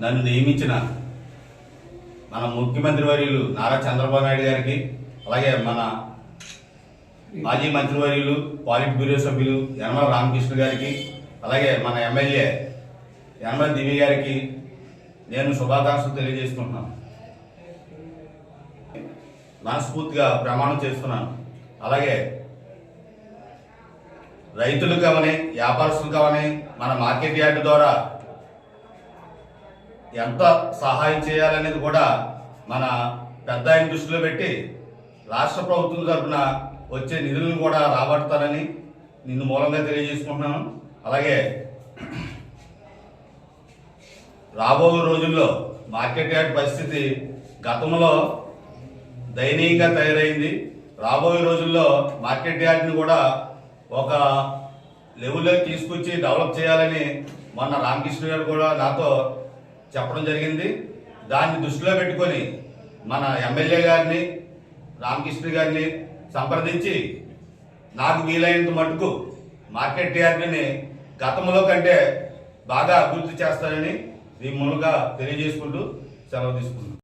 నన్ను నియమించిన మన ముఖ్యమంత్రి వర్యులు నారా చంద్రబాబు నాయుడు గారికి అలాగే మన మాజీ మంత్రివర్యులు పాలిట్ బ్యూరో సభ్యులు యనమల రామకృష్ణ గారికి అలాగే మన ఎమ్మెల్యే యనమల దివి గారికి నేను శుభాకాంక్షలు తెలియజేసుకుంటున్నాను. మనస్ఫూర్తిగా ప్రమాణం చేస్తున్నాను. అలాగే రైతులు కావని వ్యాపారస్తులు కావని మన మార్కెట్ యార్డ్ ద్వారా ఎంత సహాయం చేయాలనేది కూడా మన పెద్ద ఆయన దృష్టిలో పెట్టి రాష్ట్ర ప్రభుత్వం తరఫున వచ్చే నిధులను కూడా రాబడతానని నిన్ను మూలంగా తెలియజేసుకుంటున్నాను. అలాగే రాబోయే రోజుల్లో మార్కెట్ యార్డ్ పరిస్థితి గతంలో దయనీయంగా తయారైంది. రాబోయే రోజుల్లో మార్కెట్ యార్డ్ని కూడా ఒక లెవెల్లోకి తీసుకొచ్చి డెవలప్ చేయాలని మొన్న రామకృష్ణ గారు కూడా నాతో చెప్పడం జరిగింది. దాన్ని దృష్టిలో పెట్టుకొని మన ఎమ్మెల్యే గారిని రామకృష్ణ గారిని సంప్రదించి నాకు వీలైనంత మటుకు మార్కెట్ యార్డ్ని గతంలో కంటే బాగా అభివృద్ధి చేస్తారని దీని మూలంగా తెలియజేసుకుంటూ సెలవు తీసుకుంటున్నాను.